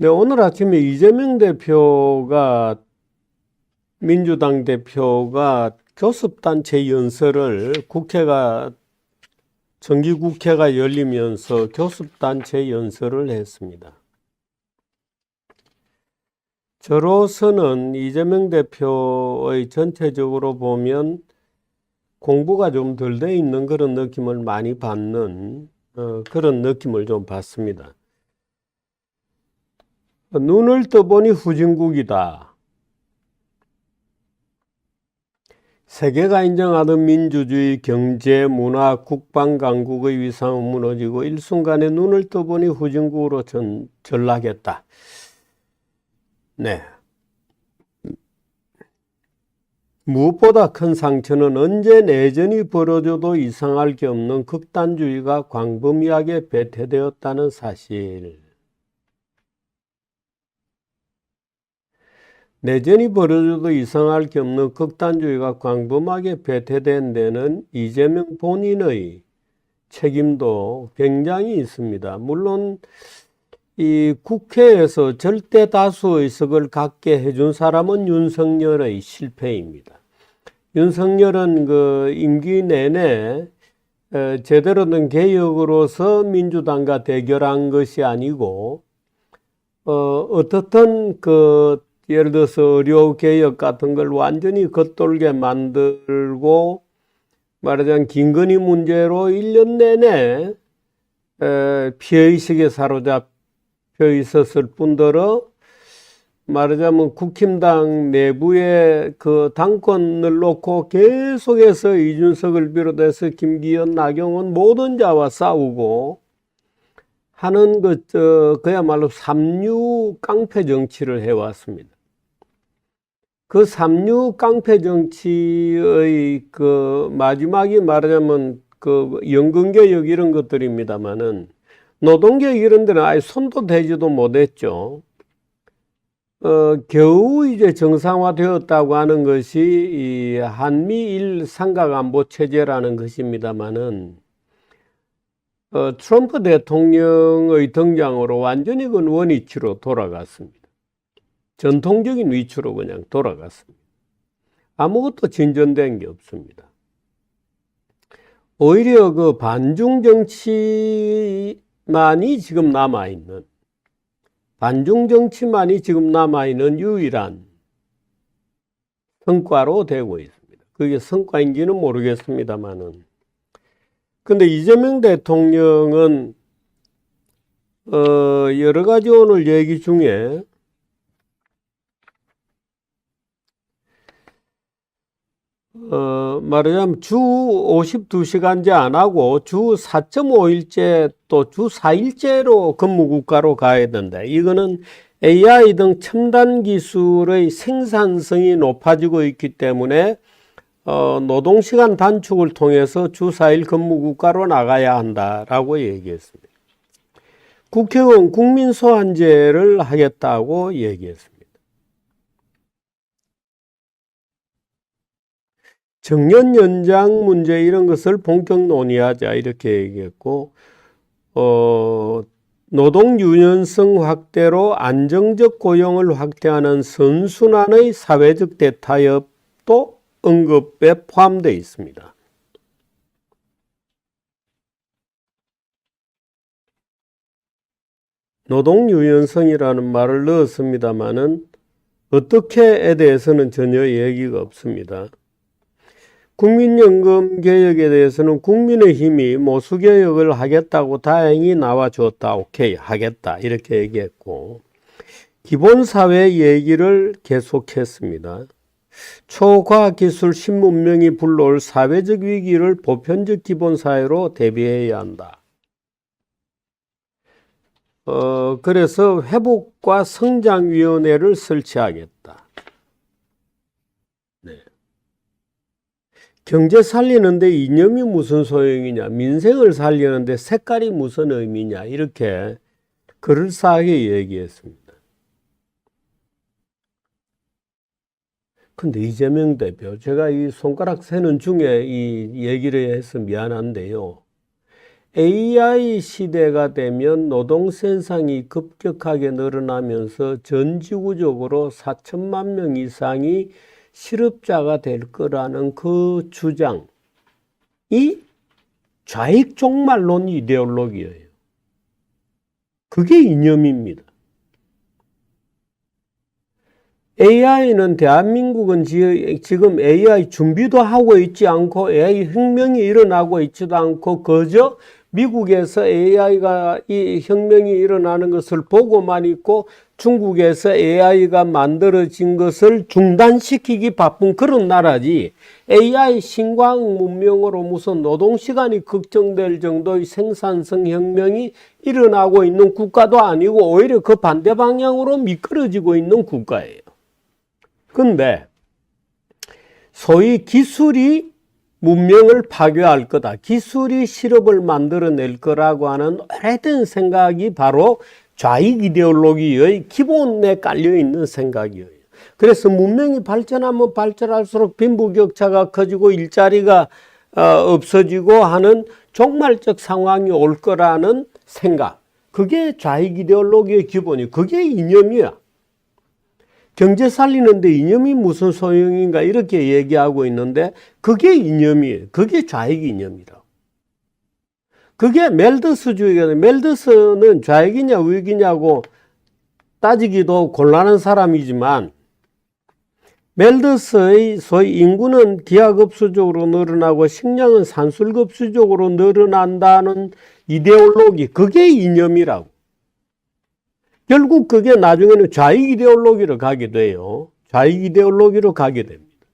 네, 오늘 아침에 이재명 대표가 민주당 대표가 교섭단체 연설을 국회가 정기국회가 열리면서 교섭단체 연설을 했습니다. 저로서는 이재명 대표의 전체적으로 보면 공부가 좀 덜 돼 있는 그런 느낌을 많이 받는 어, 그런 느낌을 좀 받습니다. 눈을 떠보니 후진국이다. 세계가 인정하던 민주주의, 경제, 문화, 국방 강국의 위상은 무너지고 일순간에 눈을 떠보니 후진국으로 전, 전락했다. 네. 무엇보다 큰 상처는 언제 내전이 벌어져도 이상할 게 없는 극단주의가 광범위하게 배태되었다는 사실. 내전이 벌어져도 이상할 게 없는 극단주의가 광범하게 배태된 데는 이재명 본인의 책임도 굉장히 있습니다. 물론 이 국회에서 절대 다수 의석을 갖게 해준 사람은 윤석열의 실패입니다. 윤석열은 그 임기 내내 어, 제대로 된 개혁으로서 민주당과 대결한 것이 아니고 어, 어떻든 그 예를 들어서 의료 개혁 같은 걸 완전히 겉돌게 만들고 말하자면 김건희 문제로 1년 내내 에, 피해의식에 사로잡혀 있었을 뿐더러 말하자면 국힘당 내부의 그 당권을 놓고 계속해서 이준석을 비롯해서 김기현, 나경원 모든 자와 싸우고 하는 그, 저, 그야말로 삼류 깡패 정치를 해왔습니다. 그 삼류 깡패 정치의 그 마지막이 말하자면 그 연금개혁 이런 것들입니다만은 노동개혁 이런 데는 아예 손도 대지도 못했죠. 어, 겨우 이제 정상화되었다고 하는 것이 이 한미일 삼각안보 체제라는 것입니다만은 어, 트럼프 대통령의 등장으로 완전히 그 원위치로 돌아갔습니다. 전통적인 위치로 그냥 돌아갔습니다. 아무것도 진전된 게 없습니다. 오히려 그 반중 정치만이 지금 남아 있는, 반중 정치만이 지금 남아 있는 유일한 성과로 되고 있습니다. 그게 성과인지는 모르겠습니다만은. 근데 이재명 대통령은, 어, 여러 가지 오늘 얘기 중에 어, 말하자면 주 52시간제 안 하고 주 4.5일제 또 주 4일제로 근무 국가로 가야 된다. 이거는 AI 등 첨단 기술의 생산성이 높아지고 있기 때문에 어, 노동시간 단축을 통해서 주 4일 근무 국가로 나가야 한다라고 얘기했습니다. 국회의원 국민 소환제를 하겠다고 얘기했습니다. 정년 연장 문제 이런 것을 본격 논의하자 이렇게 얘기했고 어, 노동 유연성 확대로 안정적 고용을 확대하는 선순환의 사회적 대타협도 언급에 포함되어 있습니다. 노동 유연성이라는 말을 넣었습니다만은 어떻게에 대해서는 전혀 얘기가 없습니다. 국민연금 개혁에 대해서는 국민의힘이 모수 개혁을 하겠다고 다행히 나와줬다. 오케이, 하겠다. 이렇게 얘기했고, 기본사회 얘기를 계속했습니다. 초과학기술 신문명이 불러올 사회적 위기를 보편적 기본사회로 대비해야 한다. 어, 그래서 회복과 성장위원회를 설치하겠다. 경제 살리는데 이념이 무슨 소용이냐, 민생을 살리는데 색깔이 무슨 의미냐, 이렇게 그럴싸하게 얘기했습니다. 근데 이재명 대표, 제가 이 손가락 세는 중에 이 얘기를 해서 미안한데요. AI 시대가 되면 노동 생산이 급격하게 늘어나면서 전 지구적으로 4천만 명 이상이 실업자가 될 거라는 그 주장이 좌익 종말론 이데올로기예요. 그게 이념입니다. AI는 대한민국은 지- 지금 AI 준비도 하고 있지 않고 AI 혁명이 일어나고 있지도 않고 그저 미국에서 AI가 이 혁명이 일어나는 것을 보고만 있고 중국에서 AI가 만들어진 것을 중단시키기 바쁜 그런 나라지 AI 신광 문명으로 무슨 노동 시간이 걱정될 정도의 생산성 혁명이 일어나고 있는 국가도 아니고 오히려 그 반대 방향으로 미끄러지고 있는 국가예요. 근데 소위 기술이 문명을 파괴할 거다. 기술이 실업을 만들어낼 거라고 하는 오래된 생각이 바로 좌익 이데올로기의 기본에 깔려 있는 생각이에요. 그래서 문명이 발전하면 발전할수록 빈부격차가 커지고 일자리가 어, 없어지고 하는 종말적 상황이 올 거라는 생각. 그게 좌익 이데올로기의 기본이. 그게 이념이야. 경제 살리는데 이념이 무슨 소용인가 이렇게 얘기하고 있는데 그게 이념이에요. 그게 좌익 이념이라. 그게 멜더스 주의가 멜더스는 좌익이냐 우익이냐고 따지기도 곤란한 사람이지만 멜더스의 소위 인구는 기하급수적으로 늘어나고 식량은 산술급수적으로 늘어난다는 이데올로기 그게 이념이라고. 결국 그게 나중에는 좌익 이데올로기로 가게 돼요. 좌익 이데올로기로 가게 됩니다.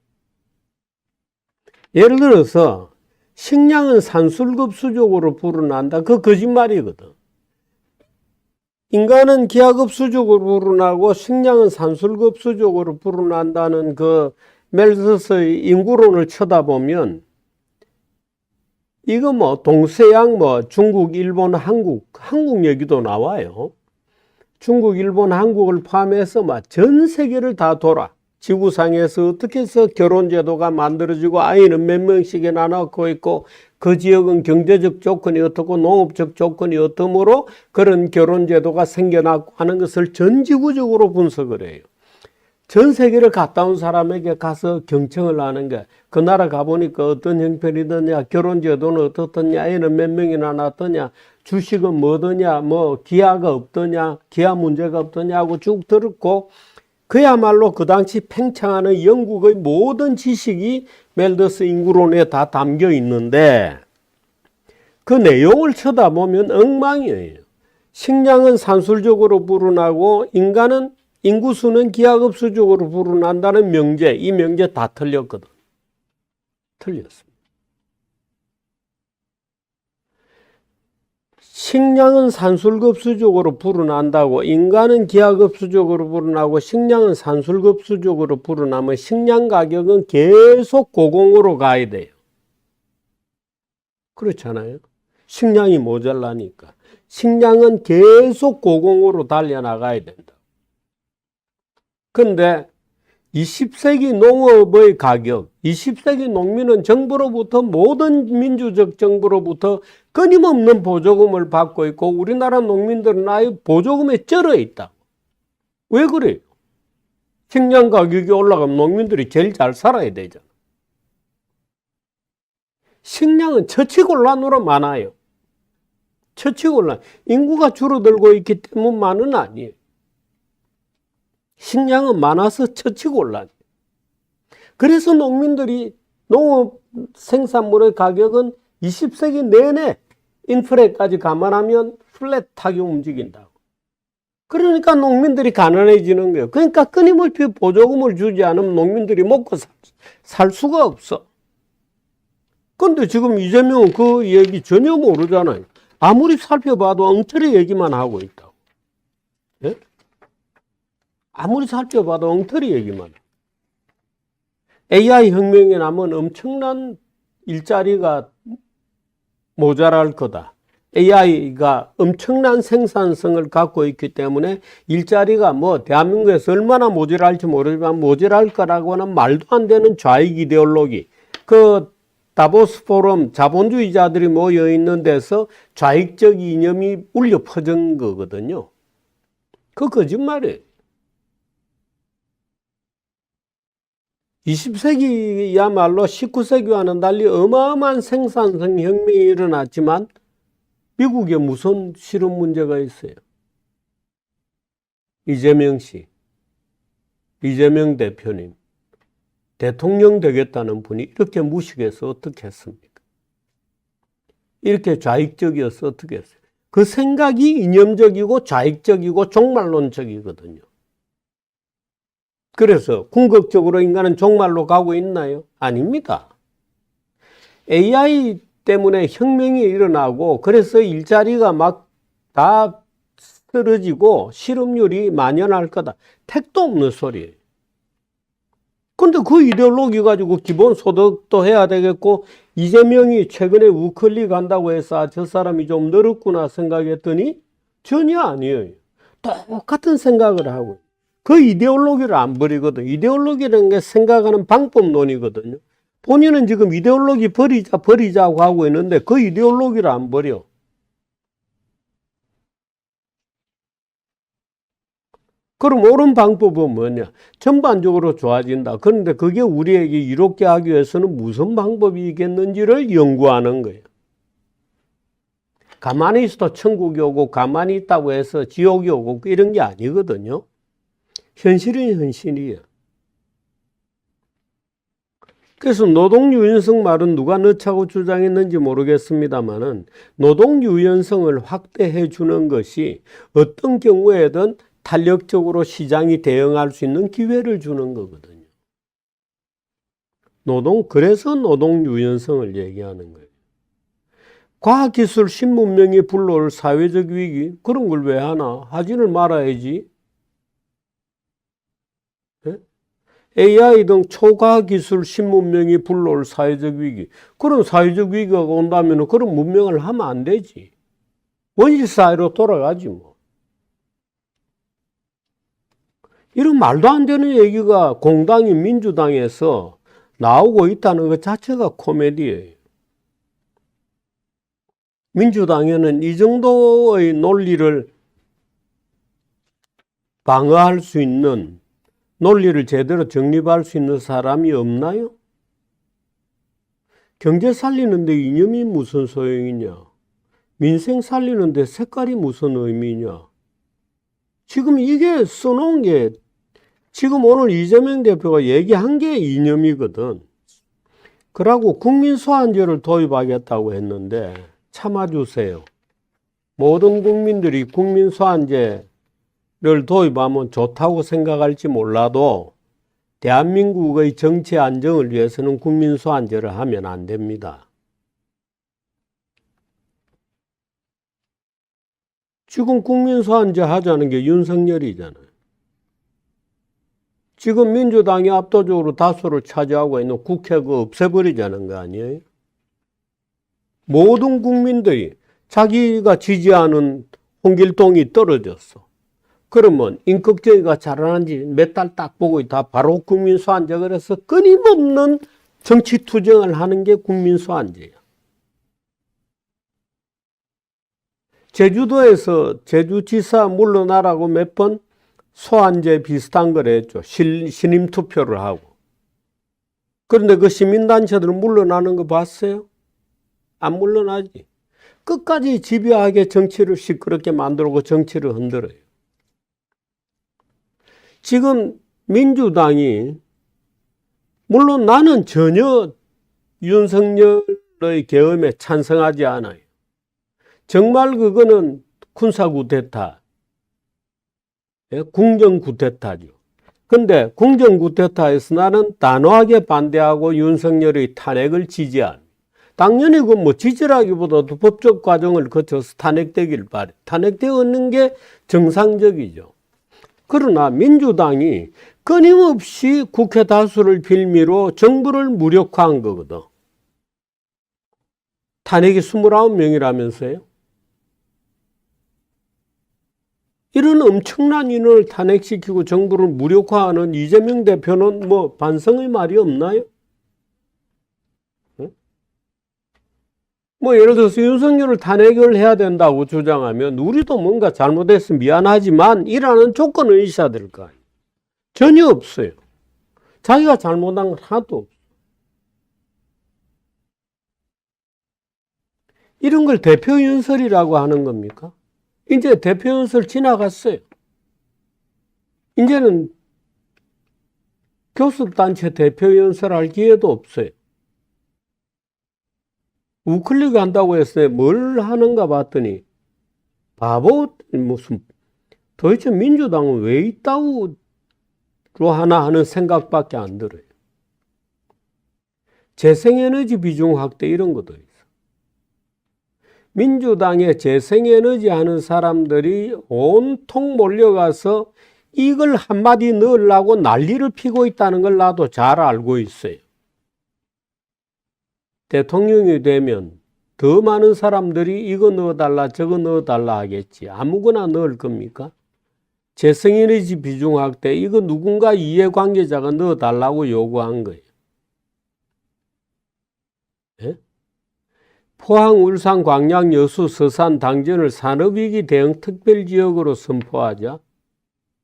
예를 들어서 식량은 산술급수적으로 불어난다. 그 거짓말이거든. 인간은 기하급수적으로 불어나고 식량은 산술급수적으로 불어난다는 그 멜서스의 인구론을 쳐다보면 이거 뭐 동서양 뭐 중국, 일본, 한국, 한국 얘기도 나와요. 중국, 일본, 한국을 포함해서 막 전 세계를 다 돌아. 지구상에서 어떻게 해서 결혼제도가 만들어지고 아이는 몇 명씩이나 낳고 있고 그 지역은 경제적 조건이 어떻고 농업적 조건이 어떠므로 그런 결혼제도가 생겨났고 하는 것을 전 지구적으로 분석을 해요. 전 세계를 갔다 온 사람에게 가서 경청을 하는 게 그 나라 가보니까 어떤 형편이더냐, 결혼제도는 어떻더냐, 애는 몇 명이나 낳더냐, 주식은 뭐더냐, 뭐 기아가 없더냐, 기아 문제가 없더냐 하고 쭉 들었고 그야말로 그 당시 팽창하는 영국의 모든 지식이 멜더스 인구론에 다 담겨 있는데 그 내용을 쳐다보면 엉망이에요. 식량은 산술적으로 불어나고 인간은 인구수는 기하급수적으로 불어난다는 명제, 이 명제 다 틀렸거든. 틀렸습니다. 식량은 산술급수적으로 불어난다고 인간은 기하급수적으로 불어나고 식량은 산술급수적으로 불어나면 식량 가격은 계속 고공으로 가야 돼요. 그렇잖아요. 식량이 모자라니까. 식량은 계속 고공으로 달려나가야 된다. 근데 20세기 농업의 가격, 20세기 농민은 정부로부터 모든 민주적 정부로부터 끊임없는 보조금을 받고 있고 우리나라 농민들은 아예 보조금에 쩔어 있다. 왜 그래요? 식량 가격이 올라가면 농민들이 제일 잘 살아야 되잖아. 식량은 처치곤란으로 많아요. 처치곤란. 인구가 줄어들고 있기 때문만은 아니에요. 식량은 많아서 처치곤란. 그래서 농민들이 농업 생산물의 가격은 20세기 내내 인플레까지 감안하면 플랫하게 움직인다고. 그러니까 농민들이 가난해지는 거예요. 그러니까 끊임없이 보조금을 주지 않으면 농민들이 먹고 살, 살 수가 없어. 근데 지금 이재명은 그 얘기 전혀 모르잖아요. 아무리 살펴봐도 엉터리 얘기만 하고 있다고. 예? 아무리 살펴봐도 엉터리 얘기만. AI 혁명이 나면 엄청난 일자리가 모자랄 거다. AI가 엄청난 생산성을 갖고 있기 때문에 일자리가 뭐 대한민국에서 얼마나 모자랄지 모르지만 모자랄 거라고 하는 말도 안 되는 좌익 이데올로기. 그 다보스 포럼 자본주의자들이 모여 있는 데서 좌익적 이념이 울려 퍼진 거거든요. 그 거짓말이에요. 20세기야말로 19세기와는 달리 어마어마한 생산성 혁명이 일어났지만 미국에 무슨 실험 문제가 있어요? 이재명 씨, 이재명 대표님, 대통령 되겠다는 분이 이렇게 무식해서 어떻게 했습니까? 이렇게 좌익적이어서 어떻게 했어요? 그 생각이 이념적이고 좌익적이고 종말론적이거든요. 그래서 궁극적으로 인간은 종말로 가고 있나요? 아닙니다. AI 때문에 혁명이 일어나고 그래서 일자리가 막 다 쓰러지고 실업률이 만연할 거다. 택도 없는 소리예요. 근데 그 이데올로기 가지고 기본소득도 해야 되겠고 이재명이 최근에 우클릭 한다고 해서 아, 저 사람이 좀 늘었구나 생각했더니 전혀 아니에요. 똑같은 생각을 하고 그 이데올로기를 안 버리거든. 이데올로기라는 게 생각하는 방법론이거든요. 본인은 지금 이데올로기 버리자 버리자고 하고 있는데 그 이데올로기를 안 버려. 그럼 옳은 방법은 뭐냐? 전반적으로 좋아진다. 그런데 그게 우리에게 이롭게 하기 위해서는 무슨 방법이 있겠는지를 연구하는 거예요. 가만히 있어도 천국이 오고 가만히 있다고 해서 지옥이 오고 이런 게 아니거든요. 현실은 현실이에요. 그래서 노동유연성 말은 누가 넣자고 주장했는지 모르겠습니다만은 노동유연성을 확대해 주는 것이 어떤 경우에든 탄력적으로 시장이 대응할 수 있는 기회를 주는 거거든요. 노동, 그래서 노동 유연성을 얘기하는 거예요. 과학기술 신문명이 불러올 사회적 위기, 그런 걸 왜 하나? 하지를 말아야지. 예? AI 등 초과 기술 신문명이 불러올 사회적 위기. 그런 사회적 위기가 온다면 그런 문명을 하면 안 되지. 원시 사회로 돌아가지 뭐. 이런 말도 안 되는 얘기가 공당이 민주당에서 나오고 있다는 것 자체가 코미디예요. 민주당에는 이 정도의 논리를 방어할 수 있는 논리를 제대로 정립할 수 있는 사람이 없나요? 경제 살리는데 이념이 무슨 소용이냐? 민생 살리는데 색깔이 무슨 의미냐? 지금 이게 써놓은 게 지금 오늘 이재명 대표가 얘기한 게 이념이거든. 그러고 국민 소환제를 도입하겠다고 했는데 참아주세요. 모든 국민들이 국민 소환제 를 도입하면 좋다고 생각할지 몰라도 대한민국의 정치 안정을 위해서는 국민 소환제를 하면 안 됩니다. 지금 국민 소환제 하자는 게 윤석열이잖아요. 지금 민주당이 압도적으로 다수를 차지하고 있는 국회 그 없애버리자는 거 아니에요? 모든 국민들이 자기가 지지하는 홍길동이 떨어졌어. 그러면 인격제의가 자라는지 몇 달 딱 보고 있다. 바로 국민소환제 그래서 끊임없는 정치 투쟁을 하는 게 국민소환제야. 제주도에서 제주지사 물러나라고 몇 번 소환제 비슷한 걸 했죠. 신임 투표를 하고. 그런데 그 시민단체들 물러나는 거 봤어요? 안 물러나지. 끝까지 집요하게 정치를 시끄럽게 만들고 정치를 흔들어요. 지금 민주당이 물론 나는 전혀 윤석열의 계엄에 찬성하지 않아요. 정말 그거는 군사구태타, 예, 궁정구태타죠. 근데 궁정구태타에서 나는 단호하게 반대하고 윤석열의 탄핵을 지지한. 당연히 그 뭐 지지라기보다도 법적 과정을 거쳐서 탄핵되길 바래. 탄핵되었는 게 정상적이죠. 그러나 민주당이 끊임없이 국회 다수를 빌미로 정부를 무력화한 거거든. 탄핵이 29명이라면서요? 이런 엄청난 인원을 탄핵시키고 정부를 무력화하는 이재명 대표는 뭐 반성의 말이 없나요? 뭐 예를 들어서 윤석열을 탄핵을 해야 된다고 주장하면 우리도 뭔가 잘못해서 미안하지만 이라는 조건을 있어야 될 거 아니에요. 전혀 없어요. 자기가 잘못한 건 하나도 없어요. 이런 걸 대표 연설이라고 하는 겁니까? 이제 대표 연설 지나갔어요. 이제는 교섭단체 대표 연설할 기회도 없어요. 우클릭 한다고 했어요. 뭘 하는가 봤더니 바보 무슨 도대체 민주당은 왜 있다고 하나 하는 생각밖에 안 들어요. 재생에너지 비중 확대 이런 것도 있어. 민주당에 재생에너지 하는 사람들이 온통 몰려가서 이걸 한마디 넣으려고 난리를 피고 있다는 걸 나도 잘 알고 있어요. 대통령이 되면 더 많은 사람들이 이거 넣어달라 저거 넣어달라 하겠지. 아무거나 넣을 겁니까? 재생에너지 비중 확대 이거 누군가 이해관계자가 넣어달라고 요구한 거예요. 예? 포항, 울산, 광양, 여수, 서산, 당전을 산업위기 대응 특별지역으로 선포하자.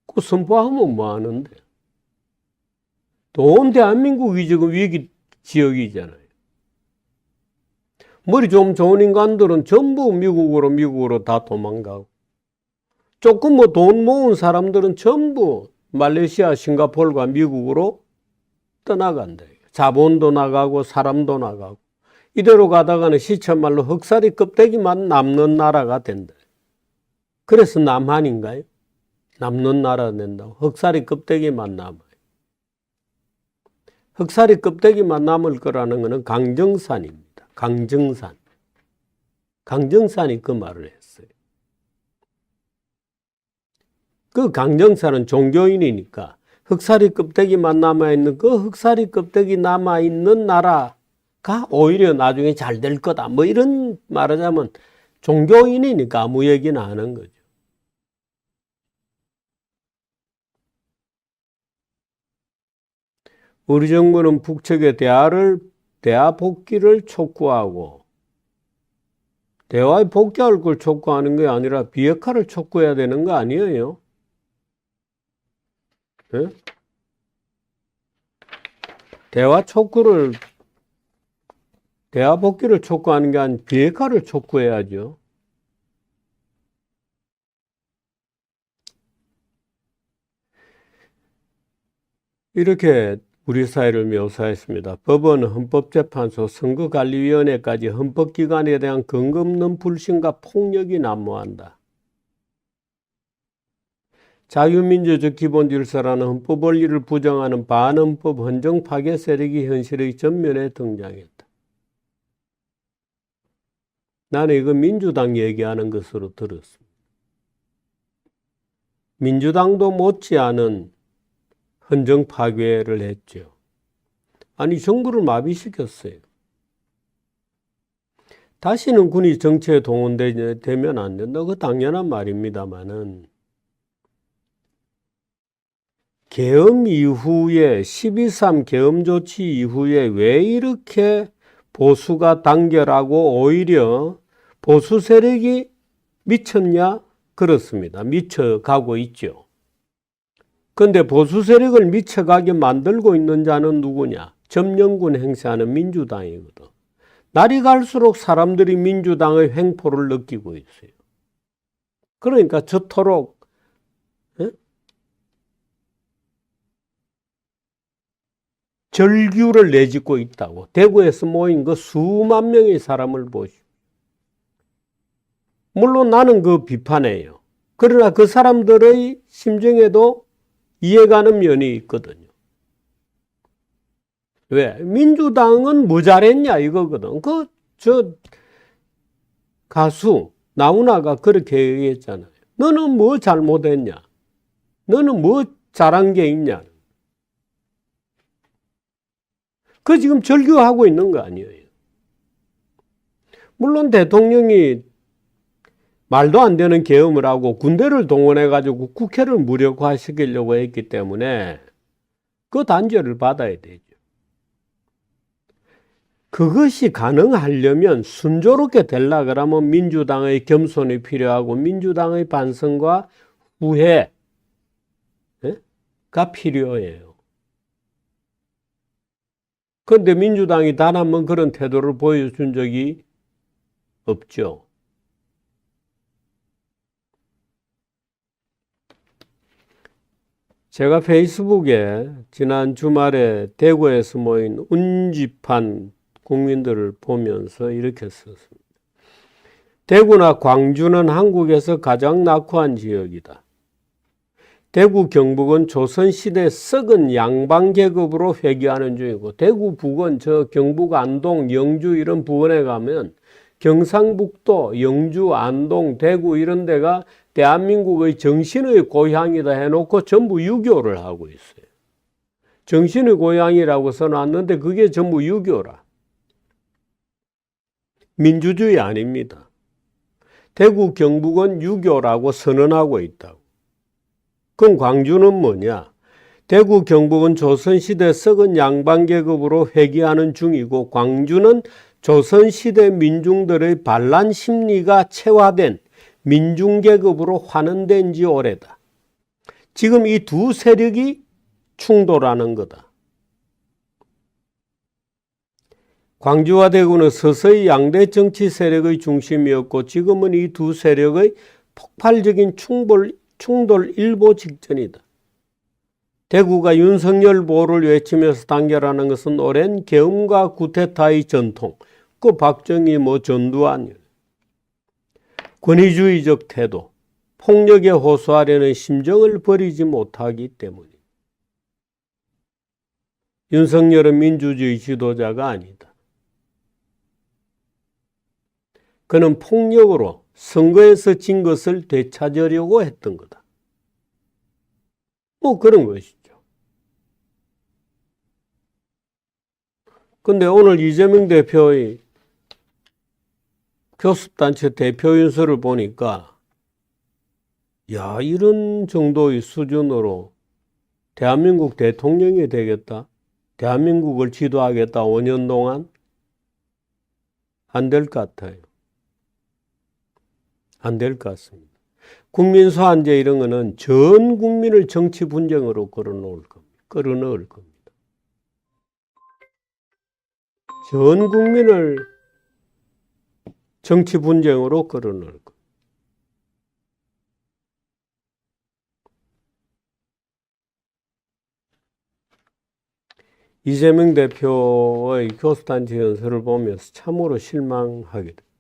그 선포하면 뭐 하는데? 온 대한민국이 지금 위기 지역이잖아요. 머리 좀 좋은 인간들은 전부 미국으로 미국으로 다 도망가고 조금 뭐 돈 모은 사람들은 전부 말레이시아, 싱가포르가 미국으로 떠나간다. 자본도 나가고 사람도 나가고 이대로 가다가는 시체말로 흑살이 껍데기만 남는 나라가 된다. 그래서 남한인가요? 남는 나라 된다고. 흑살이 껍데기만 남아요. 흑살이 껍데기만 남을 거라는 것은 강정산입니다. 강정산. 강정산이 그 말을 했어요. 그 강정산은 종교인이니까 흑살이 껍데기만 남아있는 그 흑살이 껍데기 남아있는 나라가 오히려 나중에 잘 될 거다. 뭐 이런 말하자면 종교인이니까 아무 얘기나 하는 거죠. 우리 정부는 북측의 대화를 대화 복귀를 촉구하고 대화에 복귀할 걸 촉구하는 게 아니라 비핵화를 촉구해야 되는 거 아니에요? 예? 대화 촉구를 대화 복귀를 촉구하는 게 아니라 비핵화를 촉구해야죠. 이렇게 우리 사회를 묘사했습니다. 법원은 헌법재판소, 선거관리위원회까지 헌법기관에 대한 근거 없는 불신과 폭력이 난무한다. 자유민주적 기본질서라는 헌법 원리를 부정하는 반헌법 헌정 파괴 세력이 현실의 전면에 등장했다. 나는 이거 민주당 얘기하는 것으로 들었습니다. 민주당도 못지않은 헌정 파괴를 했죠. 아니 정부를 마비시켰어요. 다시는 군이 정치에 동원되면 안 된다. 그 당연한 말입니다만은 계엄 이후에 12.3 계엄 조치 이후에 왜 이렇게 보수가 단결하고 오히려 보수 세력이 미쳤냐? 그렇습니다. 미쳐가고 있죠. 근데 보수 세력을 미쳐가게 만들고 있는 자는 누구냐? 점령군 행세하는 민주당이거든. 날이 갈수록 사람들이 민주당의 횡포를 느끼고 있어요. 그러니까 저토록 에? 절규를 내짓고 있다고. 대구에서 모인 그 수만 명의 사람을 보시오. 물론 나는 그 비판해요. 그러나 그 사람들의 심정에도 이해가는 면이 있거든요. 왜? 민주당은 뭐 잘했냐 이거거든. 그, 저, 가수, 나훈아가 그렇게 얘기했잖아요. 너는 뭐 잘못했냐? 너는 뭐 잘한 게 있냐? 그 지금 절규하고 있는 거 아니에요. 물론 대통령이 말도 안 되는 계엄을 하고 군대를 동원해 가지고 국회를 무력화시키려고 했기 때문에 그 단죄를 받아야 되죠. 그것이 가능하려면 순조롭게 되려 그러면 민주당의 겸손이 필요하고 민주당의 반성과 후회가 필요해요. 그런데 민주당이 단 한 번 그런 태도를 보여준 적이 없죠. 제가 페이스북에 지난 주말에 대구에서 모인 운집한 국민들을 보면서 이렇게 썼습니다. 대구나 광주는 한국에서 가장 낙후한 지역이다. 대구 경북은 조선시대 썩은 양반 계급으로 회귀하는 중이고 대구 북은 저 경북 안동 영주 이런 부근에 가면 경상북도 영주 안동 대구 이런 데가 대한민국의 정신의 고향이다 해놓고 전부 유교를 하고 있어요. 정신의 고향이라고 써놨는데 그게 전부 유교라. 민주주의 아닙니다. 대구 경북은 유교라고 선언하고 있다고. 그럼 광주는 뭐냐? 대구 경북은 조선시대 썩은 양반계급으로 회귀하는 중이고 광주는 조선시대 민중들의 반란 심리가 체화된 민중계급으로 환원된 지 오래다. 지금 이 두 세력이 충돌하는 거다. 광주와 대구는 서서히 양대 정치 세력의 중심이었고 지금은 이 두 세력의 폭발적인 충돌, 충돌 일보 직전이다. 대구가 윤석열 보호를 외치면서 단결하는 것은 오랜 계엄과 구테타의 전통, 그 박정희 뭐 전두환, 권위주의적 태도, 폭력에 호소하려는 심정을 버리지 못하기 때문이다. 윤석열은 민주주의 지도자가 아니다. 그는 폭력으로 선거에서 진 것을 되찾으려고 했던 거다. 뭐 그런 것이죠. 근데 오늘 이재명 대표의 교섭단체 대표 윤서를 보니까 야, 이런 정도의 수준으로 대한민국 대통령이 되겠다. 대한민국을 지도하겠다. 5년 동안 안 될 것 같아요. 안 될 것 같습니다. 국민 소환제 이런 거는 전 국민을 정치 분쟁으로 끌어놓을 겁니다. 끌어넣을 겁니다. 전 국민을 정치 분쟁으로 끌어넣을 겁니다. 이재명 대표의 교수단체 연설을 보면서 참으로 실망하게 됩니다.